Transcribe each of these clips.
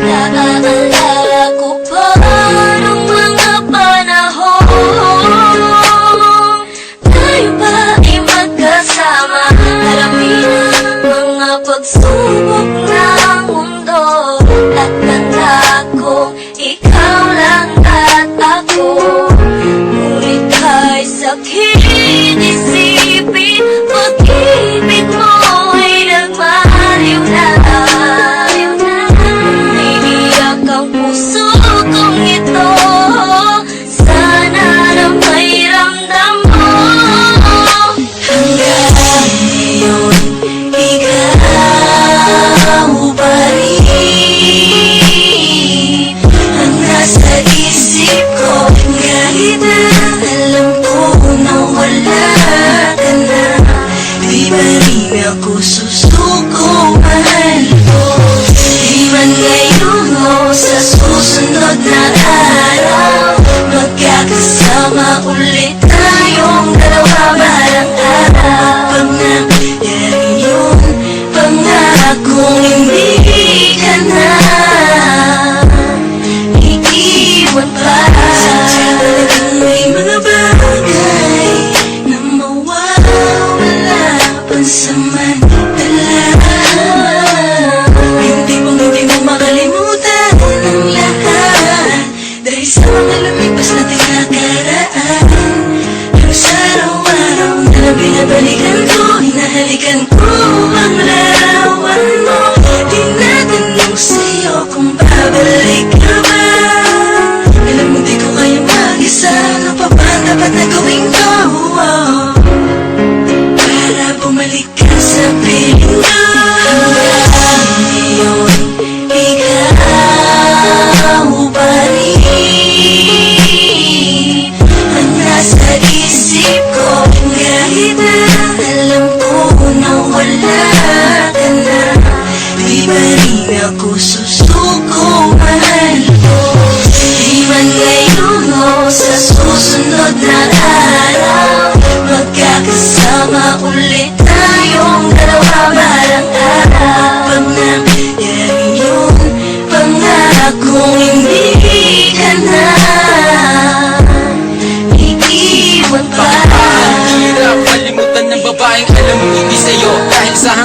Naaalala ko pa nung mga panahon Tayo ba ay magkasama Harapin ang mga pagsubok ng mundo At tanda kong ikaw lang at ako Ngunit kahit sakit Kahit na alam ko na wala ka na. Di ba rin ako susuko mahal ko? Di man ngayon o sa susunod na araw Magkakasama ulit babalik ka Alam mo di ko kaya mag-isa Ano pa ba dapat na gawin ko? Para bumalik ka sa piling ko wala ka na Di ba rin ako susuko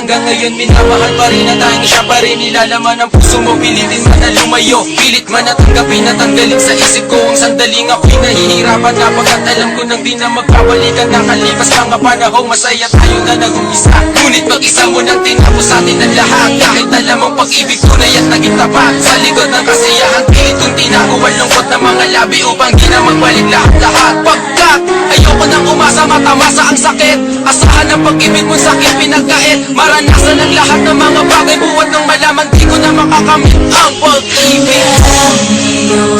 hanggang ngayon minamahal pa rin at tanging siya pa rin Nilalaman ang puso mo, pilitin man na lumayo Pilit man at tanggapin at tanggalin. Sa isip ko Ang sandaling ako'y nahihirapan. Napagkat alam ko nang di na magkabalikan Nakalipas mga panahong masaya tayo na nag-umpisa. Ngunit mag-isa mo nang tinapos sa atin ang lahat Kahit alam mong pag-ibig tunay at naging tapat. Sa likod ng kasiyahan, pilit kong tinago ang lungkot ng mga labi Upang di na magbalik lahat-lahat Pagkat ayoko nang umasa matamasa ang sakit Asahan ang pag-ibig mong sakit pinagkait. Maranasan ang lahat ng mga bagay. Buwat nang malaman di ko na makakamit ang pag-ibig. Ngayon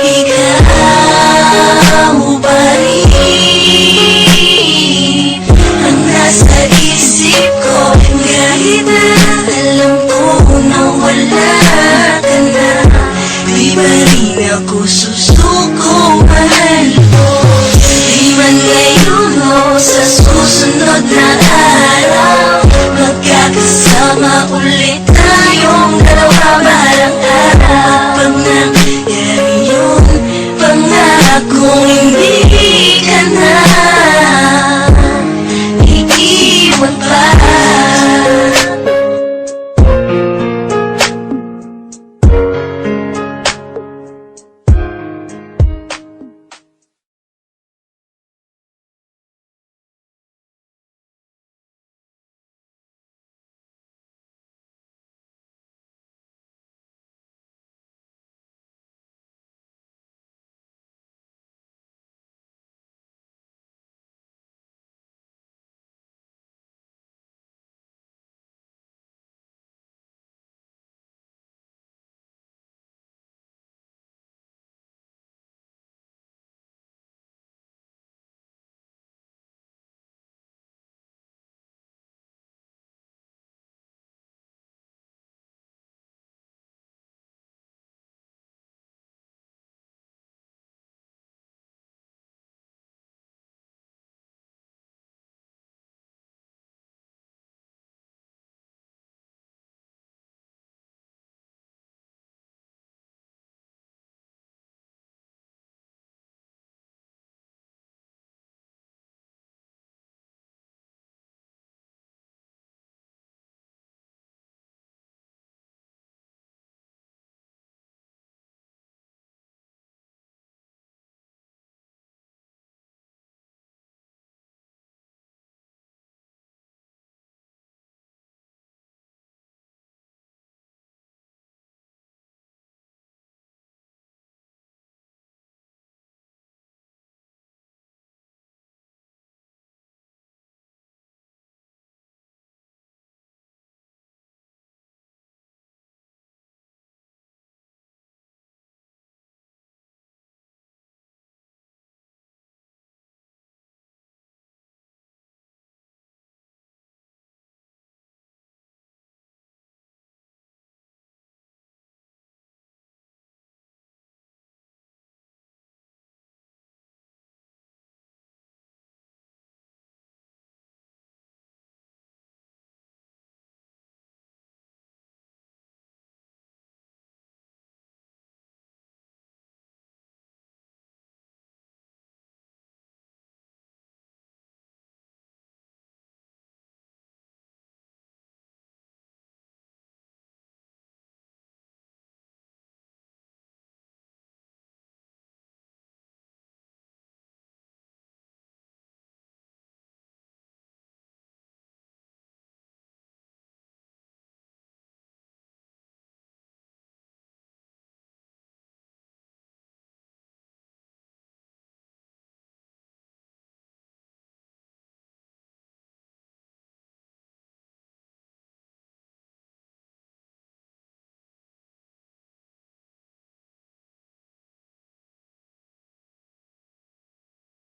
Ikaw